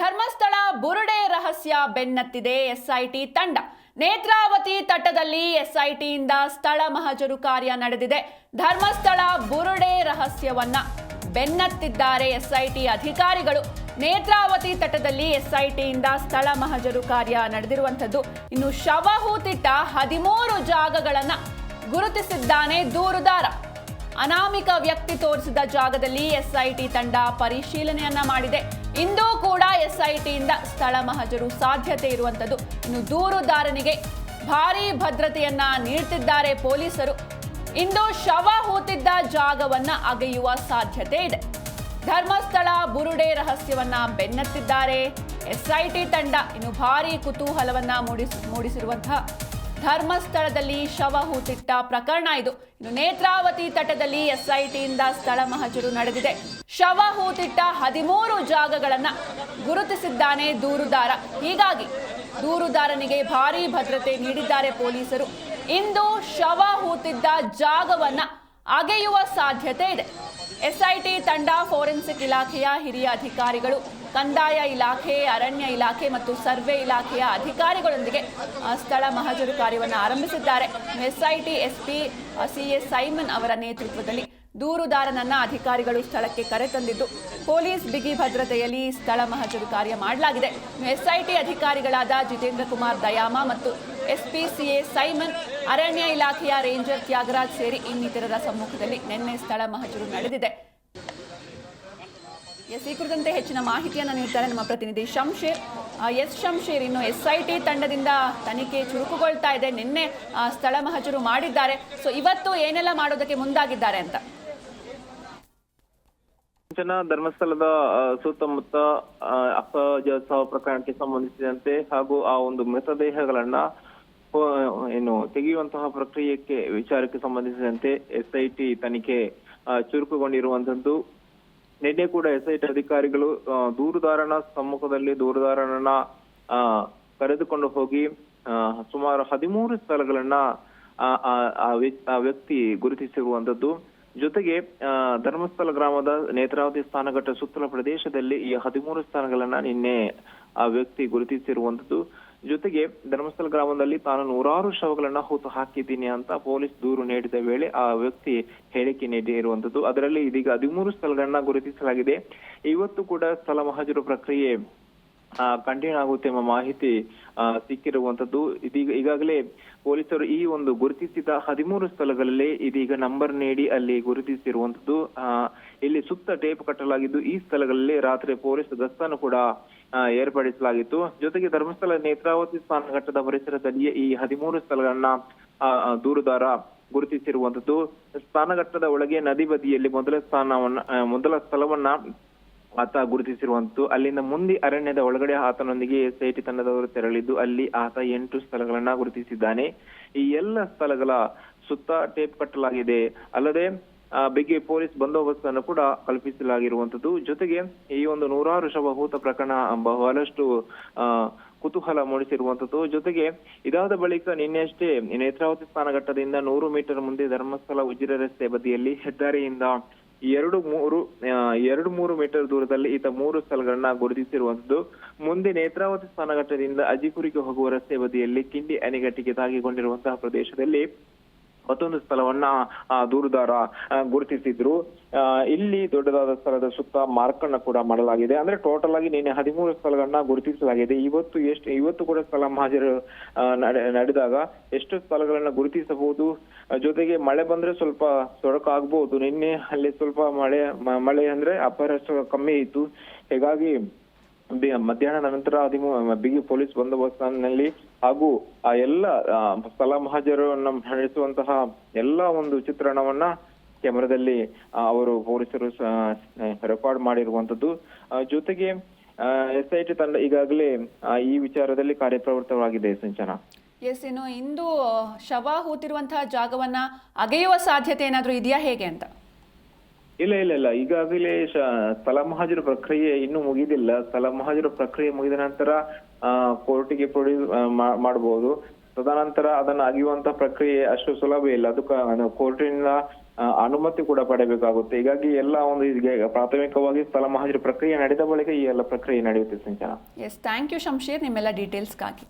ಧರ್ಮಸ್ಥಳ ಬುರುಡೆ ರಹಸ್ಯ ಬೆನ್ನತ್ತಿದೆ ಎಸ್ಐಟಿ ತಂಡ. ನೇತ್ರಾವತಿ ತಟದಲ್ಲಿ ಎಸ್ಐಟಿಯಿಂದ ಸ್ಥಳ ಮಹಜರು ಕಾರ್ಯ ನಡೆದಿದೆ. ಧರ್ಮಸ್ಥಳ ಬುರುಡೆ ರಹಸ್ಯವನ್ನ ಬೆನ್ನತ್ತಿದ್ದಾರೆ ಎಸ್ಐಟಿ ಅಧಿಕಾರಿಗಳು. ನೇತ್ರಾವತಿ ತಟದಲ್ಲಿ ಎಸ್ಐಟಿಯಿಂದ ಸ್ಥಳ ಮಹಜರು ಕಾರ್ಯ ನಡೆದಿರುವಂಥದ್ದು. ಇನ್ನು ಶವ ಹೂತಿಟ್ಟ ಹದಿಮೂರು ಜಾಗಗಳನ್ನ ಗುರುತಿಸಿದ್ದಾನೆ ದೂರುದಾರ. ಅನಾಮಿಕ ವ್ಯಕ್ತಿ ತೋರಿಸಿದ ಜಾಗದಲ್ಲಿ ಎಸ್ಐಟಿ ತಂಡ ಪರಿಶೀಲನೆಯನ್ನ ಮಾಡಿದೆ. ಇಂದೂ ಕೂಡ ಎಸ್ಐಟಿಯಿಂದ ಸ್ಥಳ ಮಹಜರು ಸಾಧ್ಯತೆ ಇರುವಂಥದ್ದು. ಇನ್ನು ದೂರುದಾರನಿಗೆ ಭಾರಿ ಭದ್ರತೆಯನ್ನ ನೀಡುತ್ತಿದ್ದಾರೆ ಪೊಲೀಸರು. ಇಂದು ಶವ ಹೂತಿದ್ದ ಜಾಗವನ್ನ ಅಗೆಯುವ ಸಾಧ್ಯತೆ ಇದೆ. ಧರ್ಮಸ್ಥಳ ಬುರುಡೆ ರಹಸ್ಯವನ್ನ ಬೆನ್ನತ್ತಿದ್ದಾರೆ. ಎಸ್ಐಟಿ ತಂಡ ಇನ್ನು ಭಾರಿ ಕುತೂಹಲವನ್ನ ಮೂಡಿಸ್ ಮೂಡಿಸಿರುವಂತಹ ಧರ್ಮಸ್ಥಳದಲ್ಲಿ ಶವ ಹೂತಿಟ್ಟ ಪ್ರಕರಣ ಇದು. ಇನ್ನು ನೇತ್ರಾವತಿ ತಟದಲ್ಲಿ ಎಸ್ಐಟಿಯಿಂದ ಸ್ಥಳ ಮಹಜರು ನಡೆದಿದೆ. ಶವ ಹೂತಿಟ್ಟ ಹದಿಮೂರು ಜಾಗಗಳನ್ನು ಗುರುತಿಸಿದ್ದಾನೆ ದೂರುದಾರ. ಹೀಗಾಗಿ ದೂರುದಾರನಿಗೆ ಭಾರೀ ಭದ್ರತೆ ನೀಡಿದ್ದಾರೆ ಪೊಲೀಸರು. ಇಂದು ಶವ ಹೂತಿದ್ದ ಜಾಗವನ್ನ ಅಗೆಯುವ ಸಾಧ್ಯತೆ ಇದೆ. ಎಸ್ಐಟಿ ತಂಡ, ಫೋರೆನ್ಸಿಕ್ ಇಲಾಖೆಯ ಹಿರಿಯ ಅಧಿಕಾರಿಗಳು, ಕಂದಾಯ ಇಲಾಖೆ, ಅರಣ್ಯ ಇಲಾಖೆ ಮತ್ತು ಸರ್ವೆ ಇಲಾಖೆಯ ಅಧಿಕಾರಿಗಳೊಂದಿಗೆ ಸ್ಥಳ ಮಹಜರು ಕಾರ್ಯವನ್ನು ಆರಂಭಿಸಿದ್ದಾರೆ. ಎಸ್ಐಟಿ ಎಸ್ಪಿ ಸಿಎಸ್ ಸೈಮನ್ ಅವರ ನೇತೃತ್ವದಲ್ಲಿ ದೂರುದಾರನನ್ನ ಅಧಿಕಾರಿಗಳು ಸ್ಥಳಕ್ಕೆ ಕರೆತಂದಿದ್ದು ಪೊಲೀಸ್ ಬಿಗಿ ಭದ್ರತೆಯಲ್ಲಿ ಸ್ಥಳ ಮಹಜರು ಕಾರ್ಯ ಮಾಡಲಾಗಿದೆ. ಎಸ್ಐಟಿ ಅಧಿಕಾರಿಗಳಾದ ಜಿತೇಂದ್ರ ಕುಮಾರ್ ದಯಾಮ ಮತ್ತು ಎಸ್ಪಿಸಿಎ ಸೈಮನ್, ಅರಣ್ಯ ಇಲಾಖೆಯ ರೇಂಜರ್ ತ್ಯಾಗರಾಜ್ ಸೇರಿ ಇನ್ನಿತರರ ಸಮ್ಮುಖದಲ್ಲಿ ನಿನ್ನೆ ಸ್ಥಳ ಮಹಜರು ನಡೆದಿದೆ. ಎಸ್, ಈ ಕುರಿತಂತೆ ಹೆಚ್ಚಿನ ಮಾಹಿತಿಯನ್ನು ನೀಡ್ತಾರೆ ನಮ್ಮ ಪ್ರತಿನಿಧಿ ಶಂಶೇರ್. ಎಸ್, ಶಂಶೇರ್, ಇನ್ನು ಎಸ್ಐಟಿ ತಂಡದಿಂದ ತನಿಖೆ ಚುರುಕುಗೊಳ್ತಾ ಇದೆ. ನಿನ್ನೆ ಸ್ಥಳ ಮಹಜರು ಮಾಡಿದ್ದಾರೆ. ಸೊ, ಇವತ್ತು ಏನೆಲ್ಲ ಮಾಡೋದಕ್ಕೆ ಮುಂದಾಗಿದ್ದಾರೆ ಅಂತ? ಜನ ಧರ್ಮಸ್ಥಳದ ಸುತ್ತಮುತ್ತ ಅಸಹಜ ಸಹ ಪ್ರಕರಣಕ್ಕೆ ಸಂಬಂಧಿಸಿದಂತೆ ಹಾಗೂ ಆ ಒಂದು ಮೃತದೇಹಗಳನ್ನ ಏನು ತೆಗೆಯುವಂತಹ ಪ್ರಕ್ರಿಯೆಗೆ ವಿಚಾರಕ್ಕೆ ಸಂಬಂಧಿಸಿದಂತೆ ಎಸ್ಐಟಿ ತನಿಖೆ ಚುರುಕುಗೊಂಡಿರುವಂತದ್ದು ನಿನ್ನೆ ಕೂಡ ಎಸ್ಐಟಿ ಅಧಿಕಾರಿಗಳು ದೂರುದಾರನ ಸಮ್ಮುಖದಲ್ಲಿ ದೂರುದಾರನನ್ನ ಆ, ಕರೆದುಕೊಂಡು ಹೋಗಿ ಸುಮಾರು ಹದಿಮೂರು ಸ್ಥಳಗಳನ್ನ ಆ ವ್ಯಕ್ತಿ ಗುರುತಿಸಿರುವಂತದ್ದು ಜೊತೆಗೆ ಧರ್ಮಸ್ಥಳ ಗ್ರಾಮದ ನೇತ್ರಾವತಿ ಸ್ಥಾನಘಟ್ಟ ಸುತ್ತಲ ಪ್ರದೇಶದಲ್ಲಿ ಈ ಹದಿಮೂರು ಸ್ಥಾನಗಳನ್ನ ನಿನ್ನೆ ಆ ವ್ಯಕ್ತಿ ಗುರುತಿಸಿರುವಂತದ್ದು. ಜೊತೆಗೆ, ಧರ್ಮಸ್ಥಳ ಗ್ರಾಮದಲ್ಲಿ ತಾನು ನೂರಾರು ಶವಗಳನ್ನ ಹೊತ್ತು ಹಾಕಿದ್ದೀನಿ ಅಂತ ಪೊಲೀಸ್ ದೂರು ನೀಡಿದ ವೇಳೆ ಆ ವ್ಯಕ್ತಿ ಹೇಳಿಕೆ ನೀಡಿರುವಂತದ್ದು. ಅದರಲ್ಲಿ ಇದೀಗ ಹದಿಮೂರು ಸ್ಥಳಗಳನ್ನ ಗುರುತಿಸಲಾಗಿದೆ. ಇವತ್ತು ಕೂಡ ಸ್ಥಳ ಮಹಜರು ಪ್ರಕ್ರಿಯೆ ಕಂಟಿನ್ಯೂ ಆಗುತ್ತೆ ಎಂಬ ಮಾಹಿತಿ ಸಿಕ್ಕಿರುವಂತದ್ದು. ಇದೀಗ, ಈಗಾಗಲೇ ಪೊಲೀಸರು ಈ ಒಂದು ಗುರುತಿಸಿದ ಹದಿಮೂರು ಸ್ಥಳಗಳಲ್ಲಿ ಇದೀಗ ನಂಬರ್ ನೀಡಿ ಅಲ್ಲಿ ಗುರುತಿಸಿರುವಂತದ್ದು. ಇಲ್ಲಿ ಸುತ್ತ ಟೇಪ್ ಕಟ್ಟಲಾಗಿದ್ದು ಈ ಸ್ಥಳಗಳಲ್ಲಿ ರಾತ್ರಿ ಪೊಲೀಸ್ ಗಸ್ತನ್ನು ಕೂಡ ಏರ್ಪಡಿಸಲಾಗಿತ್ತು. ಜೊತೆಗೆ ಧರ್ಮಸ್ಥಳ ನೇತ್ರಾವತಿ ಸ್ನಾನಘಟ್ಟದ ಪರಿಸರದಲ್ಲಿಯೇ ಈ ಹದಿಮೂರು ಸ್ಥಳಗಳನ್ನ ದೂರುದಾರ ಗುರುತಿಸಿರುವಂತದ್ದು. ಸ್ನಾನಘಟ್ಟದ ಒಳಗೆ ನದಿ ಬದಿಯಲ್ಲಿ ಮೊದಲ ಸ್ಥಾನವನ್ನ ಮೊದಲ ಸ್ಥಳವನ್ನ ಆತ ಗುರುತಿಸಿರುವಂತ, ಅಲ್ಲಿಂದ ಮುಂದೆ ಅರಣ್ಯದ ಒಳಗಡೆ ಆತನೊಂದಿಗೆ ಎಸ್ಐಟಿ ತಂಡದವರು ತೆರಳಿದ್ದು, ಅಲ್ಲಿ ಆತ ಎಂಟು ಸ್ಥಳಗಳನ್ನ ಗುರುತಿಸಿದ್ದಾನೆ. ಈ ಎಲ್ಲ ಸ್ಥಳಗಳ ಸುತ್ತ ಟೇಪ್ ಕಟ್ಟಲಾಗಿದೆ. ಅಲ್ಲದೆ ಬಿಗಿ ಪೊಲೀಸ್ ಬಂದೋಬಸ್ತ್ ಅನ್ನು ಕೂಡ ಕಲ್ಪಿಸಲಾಗಿರುವಂತದ್ದು. ಜೊತೆಗೆ, ಈ ಒಂದು ನೂರಾರು ಶವಭೂತ ಪ್ರಕರಣ ಬಹಳಷ್ಟು ಕುತೂಹಲ ಮೂಡಿಸಿರುವಂತದ್ದು. ಜೊತೆಗೆ, ಇದಾದ ಬಳಿಕ ನಿನ್ನೆಯಷ್ಟೇ ನೇತ್ರಾವತಿ ಸ್ಥಾನಘಟ್ಟದಿಂದ ನೂರು ಮೀಟರ್ ಮುಂದೆ ಧರ್ಮಸ್ಥಳ ಉಜಿರೆ ರಸ್ತೆ ಬದಿಯಲ್ಲಿ ಹೆದ್ದಾರಿಯಿಂದ ಎರಡು ಮೂರು ಎರಡು ಮೂರು ಮೀಟರ್ ದೂರದಲ್ಲಿ ಈತ ಮೂರು ಸ್ಥಳಗಳನ್ನ ಗುರುತಿಸಿರುವಂತದ್ದು ಮುಂದೆ ನೇತ್ರಾವತಿ ಸ್ಥಾನಘಟ್ಟದಿಂದ ಅಜಿಪುರಿಗೆ ಹೋಗುವ ರಸ್ತೆ ಬದಿಯಲ್ಲಿ ಕಿಂಡಿ ಅಣೆಗಟ್ಟಿಗೆ ತಾಗಿಕೊಂಡಿರುವಂತಹ ಪ್ರದೇಶದಲ್ಲಿ ಮತ್ತೊಂದು ಸ್ಥಳವನ್ನ ದೂರುದಾರ ಗುರುತಿಸಿದ್ರು. ಇಲ್ಲಿ ದೊಡ್ಡದಾದ ಸ್ಥಳದ ಸುತ್ತ ಮಾರ್ಕ್ ಅನ್ನ ಕೂಡ ಮಾಡಲಾಗಿದೆ. ಅಂದ್ರೆ ಟೋಟಲ್ ಆಗಿ ನಿನ್ನೆ ಹದಿಮೂರು ಸ್ಥಳಗಳನ್ನ ಗುರುತಿಸಲಾಗಿದೆ. ಇವತ್ತು ಎಷ್ಟು, ಇವತ್ತು ಕೂಡ ಸ್ಥಳ ಮಹಾಜರು ನಡೆದಾಗ ಎಷ್ಟು ಸ್ಥಳಗಳನ್ನ ಗುರುತಿಸಬಹುದು. ಜೊತೆಗೆ ಮಳೆ ಬಂದ್ರೆ ಸ್ವಲ್ಪ ಸೊಡಕಾಗಬಹುದು ನಿನ್ನೆ ಅಲ್ಲಿ ಸ್ವಲ್ಪ ಮಳೆ ಮಳೆ ಅಂದ್ರೆ ಅಪಾರ ಕಮ್ಮಿ ಇತ್ತು. ಹೀಗಾಗಿ, ಮಧ್ಯಾಹ್ನ ಮಧ್ಯಾಹ್ನದ ನಂತರ ಹದಿಮೂ, ಬಿಗಿ ಪೊಲೀಸ್ ಬಂದೋಬಸ್ತ್ನಲ್ಲಿ ಹಾಗೂ ಆ ಎಲ್ಲ ಸಲಾ ಮಹಾಜರನ್ನ ನಡೆಸುವಂತಹ ಎಲ್ಲ ಒಂದು ಚಿತ್ರಣವನ್ನ ಕ್ಯಾಮೆರಾದಲ್ಲಿ ಅವರು ಪೊಲೀಸರು ರೆಕಾರ್ಡ್ ಮಾಡಿರುವಂತದ್ದು. ಎಸ್ ಐ ಟಿ ತಂಡ ಈಗಾಗಲೇ ಈ ವಿಚಾರದಲ್ಲಿ ಕಾರ್ಯಪ್ರವೃತ್ತವಾಗಿದೆ ಸಂಚನಾ. ಎಸ್, ಇನ್ನು ಇಂದು ಶವ ಹೂತಿರುವಂತಹ ಜಾಗವನ್ನ ಅಗೆಯುವ ಸಾಧ್ಯತೆ ಏನಾದರೂ ಇದೆಯಾ ಹೇಗೆ ಅಂತ? ಇಲ್ಲ ಇಲ್ಲ ಇಲ್ಲ. ಈಗಾಗಲೇ ಸ್ಥಳ ಮಹಾಜರು ಪ್ರಕ್ರಿಯೆ ಇನ್ನೂ ಮುಗಿದಿಲ್ಲ. ಸ್ಥಳ ಮಹಾಜರ ಪ್ರಕ್ರಿಯೆ ಮುಗಿದ ನಂತರ ಕೋರ್ಟಿಗೆ ಪ್ರೊಡ್ಯೂಸ್ ಮಾಡಬಹುದು ತದನಂತರ ಅದನ್ನ ಅಗಿಯುವಂತ ಪ್ರಕ್ರಿಯೆ ಅಷ್ಟು ಸುಲಭ ಇಲ್ಲ. ಅದು ಕೋರ್ಟಿನಿಂದ ಅನುಮತಿ ಕೂಡ ಪಡೆಯಬೇಕಾಗುತ್ತೆ ಹೀಗಾಗಿ ಎಲ್ಲ ಒಂದು ಪ್ರಾಥಮಿಕವಾಗಿ ಸ್ಥಳ ಮಹಾಜರ ಪ್ರಕ್ರಿಯೆ ನಡೆದ ಬಳಿಕ ಈ ಎಲ್ಲ ಪ್ರಕ್ರಿಯೆ ನಡೆಯುತ್ತೆ, ಸಂಚನ. ಎಸ್ ಥ್ಯಾಂಕ್ ಯು ಶಂಶೀರ್ ನಿಮ್ಮೆಲ್ಲ ಡೀಟೇಲ್ಸ್ಗಾಗಿ